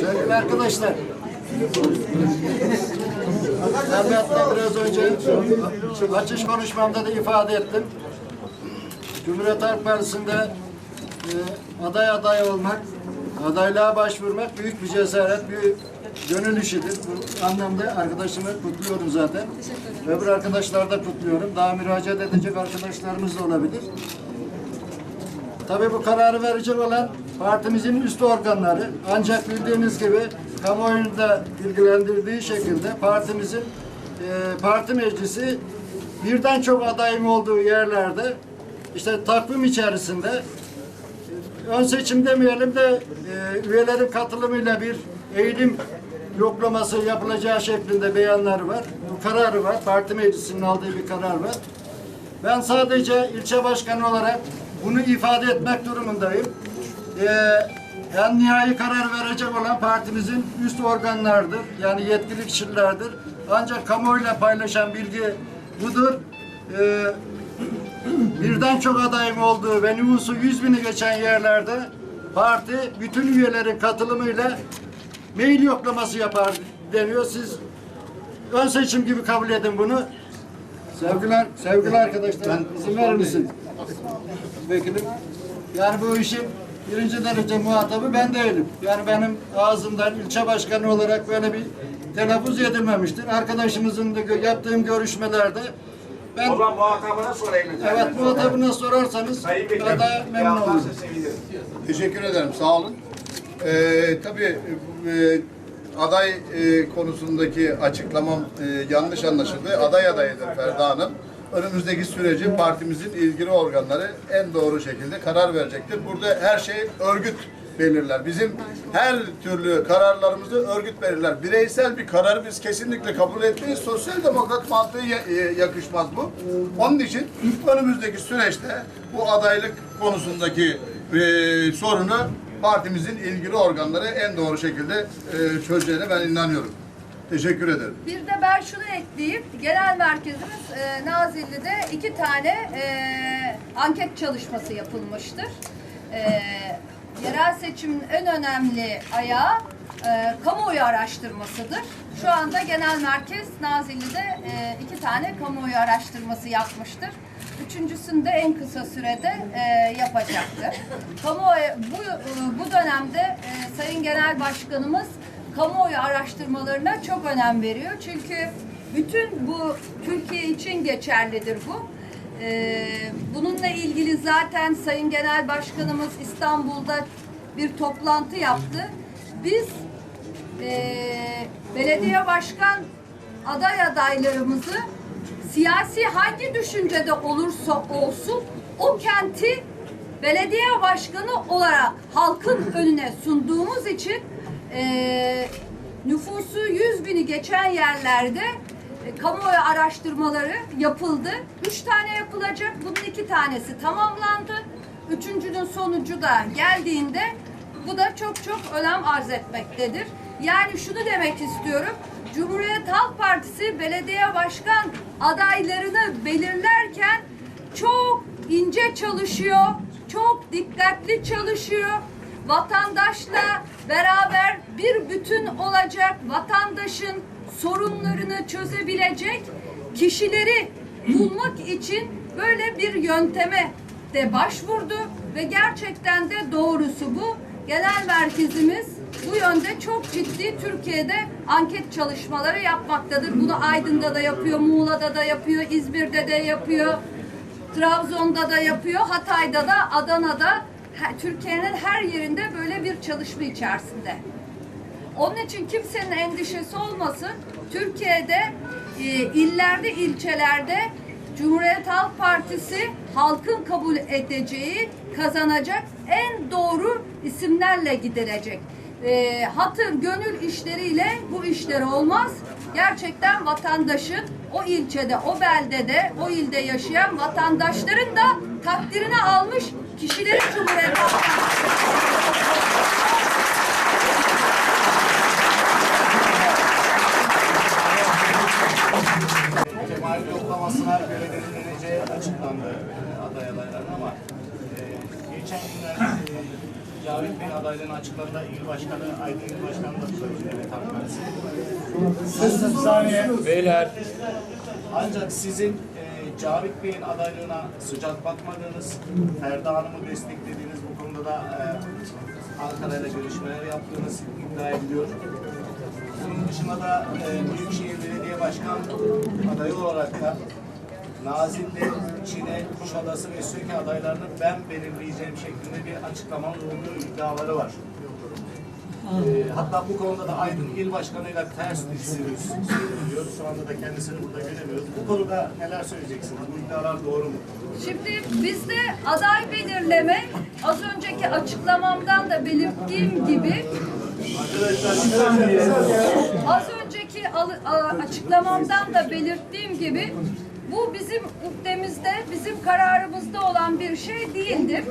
Sevgili arkadaşlar. Elbette biraz önce açış konuşmamda da ifade ettim. Cumhuriyet Halk Partisi'nde e, aday aday olmak, adaylığa başvurmak büyük bir cesaret, büyük gönül işidir. Bu anlamda arkadaşımı kutluyorum zaten. Öbür arkadaşlar da kutluyorum. Daha müracaat edecek arkadaşlarımız da olabilir. Tabii bu kararı verecek olan partimizin üst organları. Ancak bildiğiniz gibi kamuoyunu da ilgilendirdiği şekilde partimizin e, parti meclisi birden çok adayım olduğu yerlerde işte takvim içerisinde e, ön seçim demeyelim de e, üyelerin katılımıyla bir eğilim yoklaması yapılacağı şeklinde beyanları var. Bu kararı var. Parti meclisinin aldığı bir karar var. Ben sadece ilçe başkanı olarak bunu ifade etmek durumundayım. Ee, en nihai karar verecek olan partimizin üst organlardır. Yani yetkili kişilerdir. Ancak kamuoyuyla paylaşan bilgi budur. Ee, birden çok adayım olduğu ve nüfusu 100 bini geçen yerlerde parti bütün üyelerin katılımıyla mail yoklaması yapar deniyor. Siz ön seçim gibi kabul edin bunu. Sevgiler, sevgili arkadaşlar, izin verir misin? Vekilim. Yani bu işin birinci derece muhatabı ben değilim. Yani benim ağzımdan ilçe başkanı olarak böyle bir telaffuz edilmemiştir. Arkadaşımızın da yaptığım görüşmelerde ben O zaman muhatabına sorayım. evet muhatabına sorarsanız Sayın daha da memnun olurum. Teşekkür ederim, sağ olun. Ee, tabii e, aday e, konusundaki açıklamam e, yanlış anlaşıldı. Aday adayıdır Ferda Hanım. Önümüzdeki süreci partimizin ilgili organları en doğru şekilde karar verecektir. Burada her şey örgüt belirler. Bizim her türlü kararlarımızı örgüt belirler. Bireysel bir kararı biz kesinlikle kabul etmeyiz. Sosyal demokrat mantığı e, yakışmaz bu. Onun için önümüzdeki süreçte bu adaylık konusundaki e, sorunu partimizin ilgili organları en doğru şekilde e, çözeceğine ben inanıyorum. Teşekkür ederim. Bir de ben şunu ekleyeyim. Genel merkezimiz e, Nazilli'de iki tane e, anket çalışması yapılmıştır. E, yerel seçimin en önemli ayağı e, kamuoyu araştırmasıdır. Şu anda genel merkez Nazilli'de e, iki tane kamuoyu araştırması yapmıştır. Üçüncüsünü de en kısa sürede e, yapacaktır. Kamuoyu bu, e, bu dönemde e, Sayın Genel Başkanımız kamuoyu araştırmalarına çok önem veriyor. Çünkü bütün bu Türkiye için geçerlidir bu. Ee, bununla ilgili zaten Sayın Genel Başkanımız İstanbul'da bir toplantı yaptı. Biz eee, belediye başkan aday adaylarımızı siyasi hangi düşüncede olursa olsun o kenti belediye başkanı olarak halkın önüne sunduğumuz için eee, nüfusu 100 bini geçen yerlerde e, kamuoyu araştırmaları yapıldı. Üç tane yapılacak. Bunun iki tanesi tamamlandı. Üçüncünün sonucu da geldiğinde bu da çok çok önem arz etmektedir. Yani şunu demek istiyorum. Cumhuriyet Halk Partisi belediye başkan adaylarını belirlerken çok ince çalışıyor, çok dikkatli çalışıyor. Vatandaşla beraber bir bütün olacak, vatandaşın sorunlarını çözebilecek kişileri bulmak için böyle bir yönteme de başvurdu ve gerçekten de doğrusu bu. Genel merkezimiz bu yönde çok ciddi Türkiye'de anket çalışmaları yapmaktadır. Bunu Aydın'da da yapıyor, Muğla'da da yapıyor, İzmir'de de yapıyor. Trabzon'da da yapıyor, Hatay'da da, Adana'da, Türkiye'nin her yerinde böyle bir çalışma içerisinde. Onun için kimsenin endişesi olmasın. Türkiye'de e, illerde, ilçelerde Cumhuriyet Halk Partisi halkın kabul edeceği, kazanacak en doğru isimlerle gidilecek. E, hatır, gönül işleriyle bu işler olmaz. Gerçekten vatandaşın o ilçede, o beldede, o ilde yaşayan vatandaşların da takdirini almış kişileri Cumhuriyet yoklamasına göre belirleneceği açıklandı e, aday adayların ama e, geçen günler aday adaylığını açıkladığında il başkanı, Aydın il başkanı da söyledi. Sessiz saniye. Beyler. Ancak sizin e, Cavit Bey'in adaylığına sıcak bakmadığınız, Ferda Hanım'ı desteklediğiniz bu konuda da e, Ankara'yla görüşmeler yaptığınız iddia ediliyor. Bunun dışında da e, Büyükşehir Belediye Başkan adayı olarak da Nazilli, Çin'e, Kuşadası ve Söke adaylarını ben belirleyeceğim şeklinde bir açıklamanın olduğu iddiaları var. Ee, hatta bu konuda da Aydın İl Başkanı'yla ters düştüğünüz söyleniyor. Şu anda da kendisini burada göremiyoruz. Bu konuda neler söyleyeceksiniz? Bu iddialar doğru mu? Şimdi bizde aday belirleme az önceki açıklamamdan da belirttiğim gibi az önceki açıklamamdan da belirttiğim gibi bu bizim ukdemizde, bizim kararımızda olan bir şey değildir.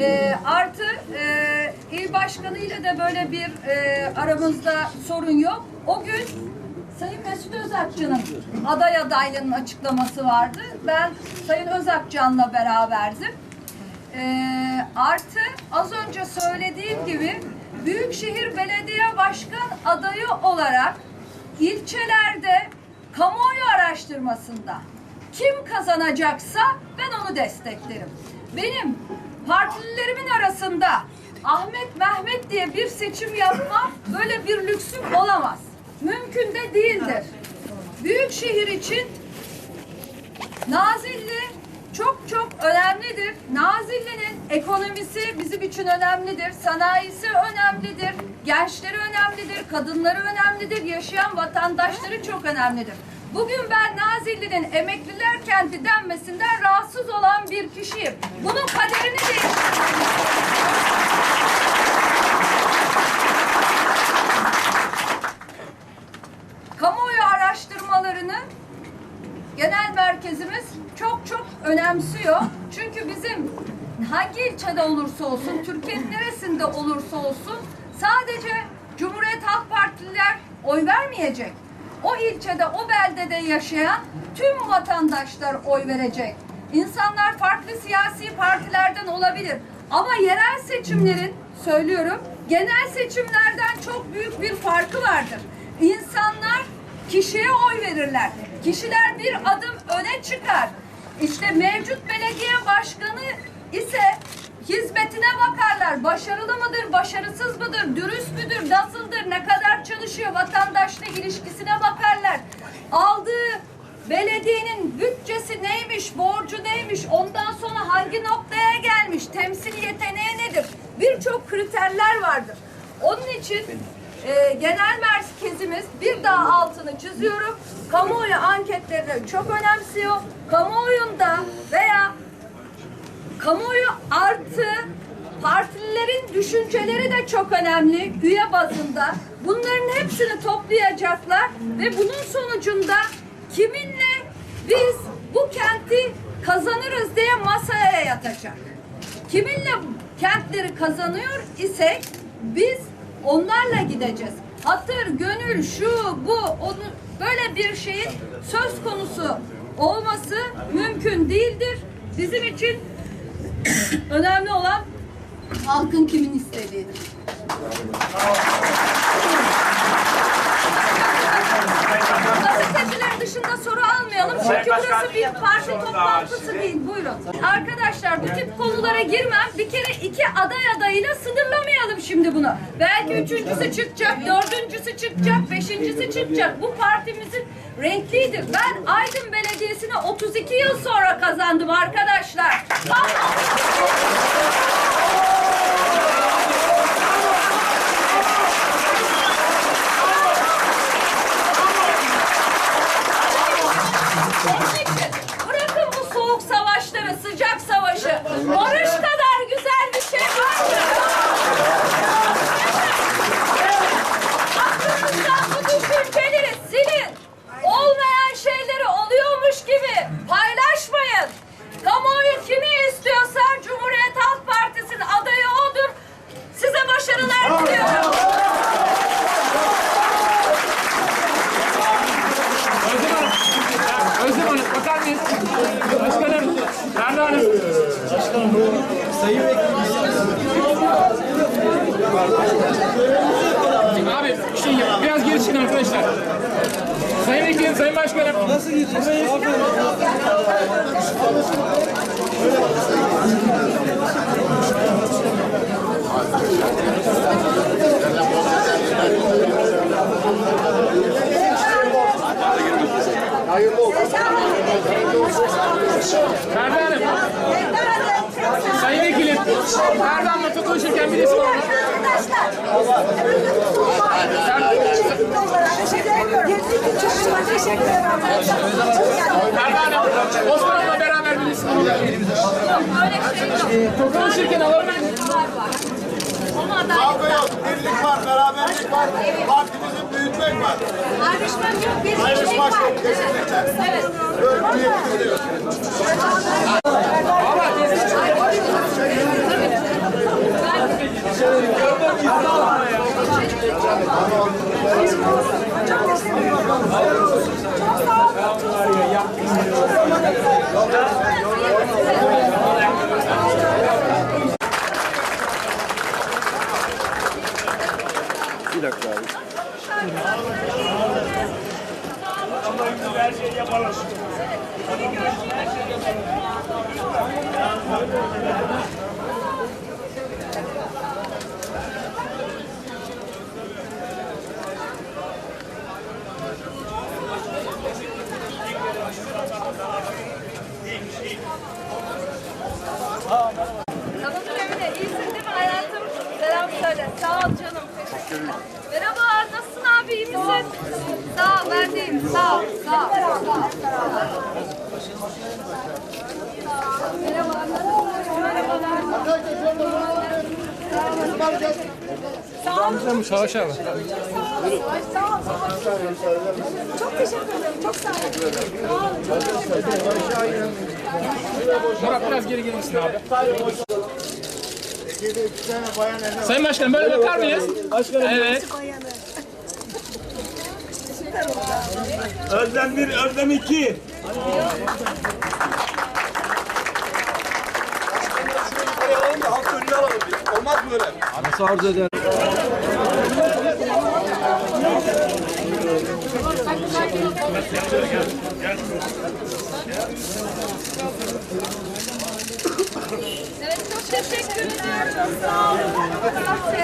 Ee, artı e, il başkanı ile de böyle bir e, aramızda sorun yok. O gün Sayın Mesut Özakçı'nın aday adaylığının açıklaması vardı. Ben Sayın Özakcan'la beraberdim. Ee, artı az önce söylediğim gibi Büyükşehir Belediye Başkan adayı olarak ilçelerde kamuoyu araştırmasında kim kazanacaksa ben onu desteklerim. Benim partililerimin arasında Ahmet Mehmet diye bir seçim yapmam böyle bir lüksüm olamaz. Mümkün de değildir. Büyükşehir için Nazilli çok çok önemlidir. Nazilli'nin ekonomisi bizim için önemlidir. Sanayisi önemlidir. Gençleri önemlidir. Kadınları önemlidir. Yaşayan vatandaşları çok önemlidir. Bugün ben Nazilli'nin emekliler kenti denmesinden rahatsız olan bir kişiyim. Bunun kaderini değiştirmek kamuoyu araştırmalarını genel merkezimiz çok çok önemsiyor. Çünkü bizim hangi ilçede olursa olsun, Türkiye'nin neresinde olursa olsun sadece Cumhuriyet Halk Partililer oy vermeyecek. O ilçede, o beldede yaşayan tüm vatandaşlar oy verecek. İnsanlar farklı siyasi partilerden olabilir. Ama yerel seçimlerin, söylüyorum, genel seçimlerden çok büyük bir farkı vardır. İnsanlar kişiye oy verirler. Kişiler bir adım öne çıkar. İşte mevcut belediye başkanı ise hizmetine bakarlar. Başarılı mıdır, başarısız mıdır, dürüst müdür, nasıldır, ne kadar çalışıyor, vatandaşla ilişkisine bakarlar. Aldığı belediyenin bütçesi neymiş, borcu neymiş, ondan sonra hangi noktaya gelmiş, temsil yeteneği nedir? Birçok kriterler vardır. Onun için e, genel merkezimiz bir daha altını çiziyorum. Kamuoyu anketlerini çok önemsiyor. Kamuoyunda veya kamuoyu artı partililerin düşünceleri de çok önemli üye bazında. Bunların hepsini toplayacaklar ve bunun sonucunda kiminle biz bu kenti kazanırız diye masaya yatacak. Kiminle kentleri kazanıyor isek biz onlarla gideceğiz. Hatır, gönül, şu, bu, onu böyle bir şeyin söz konusu olması mümkün değildir. Bizim için önemli olan halkın kimin istediğidir. Gazeteciler dışında soru almayalım çünkü burası bir parti toplantısı değil. Buyurun. Arkadaşlar bu tip konulara girmem. Bir kere iki aday adayıyla sınırlamayalım şimdi bunu. Belki üçüncüsü çıkacak, dördüncüsü çıkacak, beşincisi çıkacak. Bu partimizin renkliydi. Ben Aydın Belediyesi'ni 32 yıl sonra kazandım arkadaşlar. Onun için bırakın bu soğuk savaşları, sıcak savaşı. Barış kadar güzel bir şey var mı? Aklınızdan bu düşünceleri silin. Olmayan şeyleri oluyormuş gibi paylaşmayın. Kamuoyu kimi istiyorsa Cumhuriyet Halk Partisi'nin adayı odur. Size başarılar diliyorum. Özlem Hanım bakar mıyız? Başkanım. Ferda Hanım. Sayın Vekilim, Abi şey biraz geri çıkın arkadaşlar. Sayın Vekilim, Sayın Başkanım. Nasıl Ferda Hanım. Sayın Ferda Hanım'la tokalaşırken birisi var. Teşekkür ederim. Ferda Hanım. Osman'la beraber birisi var. Şey. Var var. Ama Kavga yok, birlik var, beraberlik var, partimizi büyütmek var. ayrışmak yok. Bir Ayrışmak birlik var. yok, kesinlikle. Evet. Örgüye gidiyor. Tanıdın Merhaba. Nasılsın abi? İyi misin? Sağ ol. Ben de iyiyim. Sağ ol. Sağ ol. Sağ ol. Merhaba. Savaş abi. Çok teşekkür ederim. Çok sağ olun. Murat biraz geri Sayın Başkanım böyle bakar mıyız? Başkanım. Evet. Özlem 1, Özlem 2. Olmaz böyle. Evet çok teşekkür ederim. Çok sağ olun.